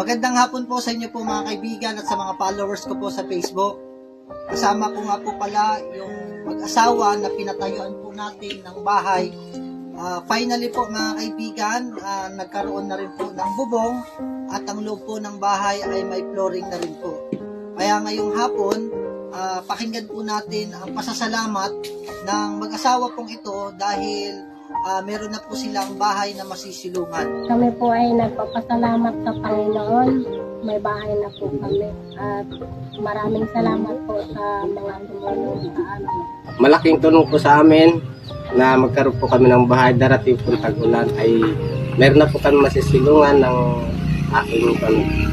Magandang hapon po sa inyo po mga kaibigan at sa mga followers ko po sa Facebook. Kasama ko nga po pala yung mag-asawa na pinatayuan po natin ng bahay. Ah, finally po mga kaibigan, ah, nagkaroon na rin po ng bubong at ang loob po ng bahay ay may flooring na rin po. Kaya ngayong hapon, ah, pakinggan po natin ang pasasalamat ng mag-asawa pong ito dahil ah, meron na po silang bahay na masisilungan. Kami po ay nagpapasalamat sa Panginoon. May bahay na po kami. At maraming salamat po sa mga tumulong sa amin. malaking tulong po sa amin na magkaroon po kami ng bahay darating po tag-ulan ay meron na po kami masisilungan ng aking pamilya.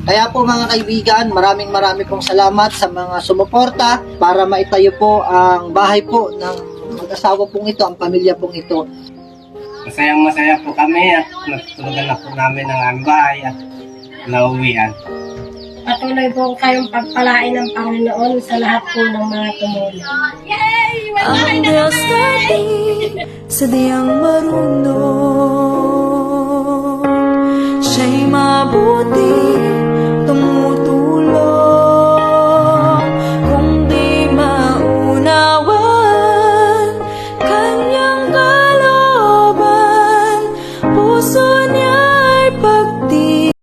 Kaya po mga kaibigan, maraming maraming pong salamat sa mga sumuporta para maitayo po ang bahay po ng mag-asawa pong ito, ang pamilya pong ito. Masayang masaya po kami at natutulugan na po namin ang aming bahay at nauwian. Patuloy po kayong pagpalain ng Panginoon sa lahat po ng mga tumulong. Ang Diyos natin sadyang marunong Siya'y mabuti